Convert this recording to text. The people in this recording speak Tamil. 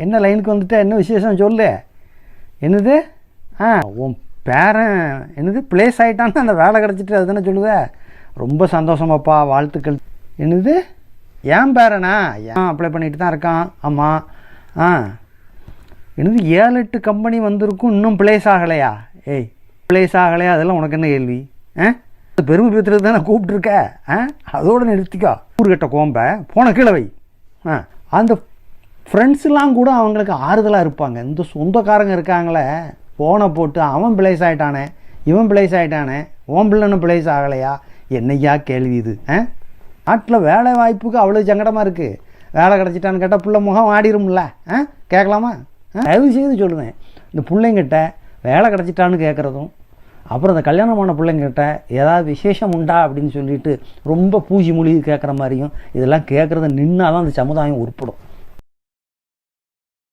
என்ன லைனுக்கு வந்துட்டா? என்ன விசேஷம்? சொல்லு. என்னது? ஆ உன் பேரன் என்னது? பிளேஸ் ஆகிட்டான்னு அந்த வேலை கிடச்சிட்டு அதுதானே சொல்லுவ? ரொம்ப சந்தோஷமாப்பா வாழ்த்துக்கள். என்னது? ஏன் பேரனா? ஏன் அப்ளை பண்ணிட்டு தான் இருக்கான். ஆமாம் ஆ. என்னது ஏழு எட்டு கம்பெனி வந்திருக்கும் இன்னும் பிளேஸ் ஆகலையா? ஏய் பிளேஸ் ஆகலையா? அதெல்லாம் உனக்கு என்ன கேள்வி? ஆ? பெருமை பேத்துறது தானே கூப்பிட்ருக்க ஆ? அதோடு நிறுத்திக்கோ. ஊர்கிட்ட கோம்பை. போன கீழே வை. ஆ. அந்த ஃப்ரெண்ட்ஸ்லாம் கூட அவங்களுக்கு ஆறுதலாக இருப்பாங்க. இந்த சொந்தக்காரங்க இருக்காங்களே ஃபோனை போட்டு அவன் பிளேஸ் ஆகிட்டானே இவன் பிளேஸ் ஆகிட்டானே ஓன் பிள்ளைன்னு பிளேஸ் ஆகலையா? என்னையா கேள்வி இது ஆ? நாட்டில் வேலை வாய்ப்புக்கு அவ்வளோ சங்கடமாக இருக்குது வேலை கிடச்சிட்டான்னு கேட்டால் பிள்ளை முகம் ஆடிரும்ல ஆ? கேட்கலாமா? தயவு செய்து சொல்லுவேன் இந்த பிள்ளைங்கிட்ட வேலை கிடச்சிட்டான்னு கேட்குறதும் அப்புறம் இந்த கல்யாணமான பிள்ளைங்கிட்ட ஏதாவது விசேஷம் உண்டா அப்படின்னு சொல்லிட்டு ரொம்ப பூஜி மொழி கேட்குற மாதிரியும் இதெல்லாம் கேட்குறத நின்னா தான் அந்த சமுதாயம் உருப்படும்.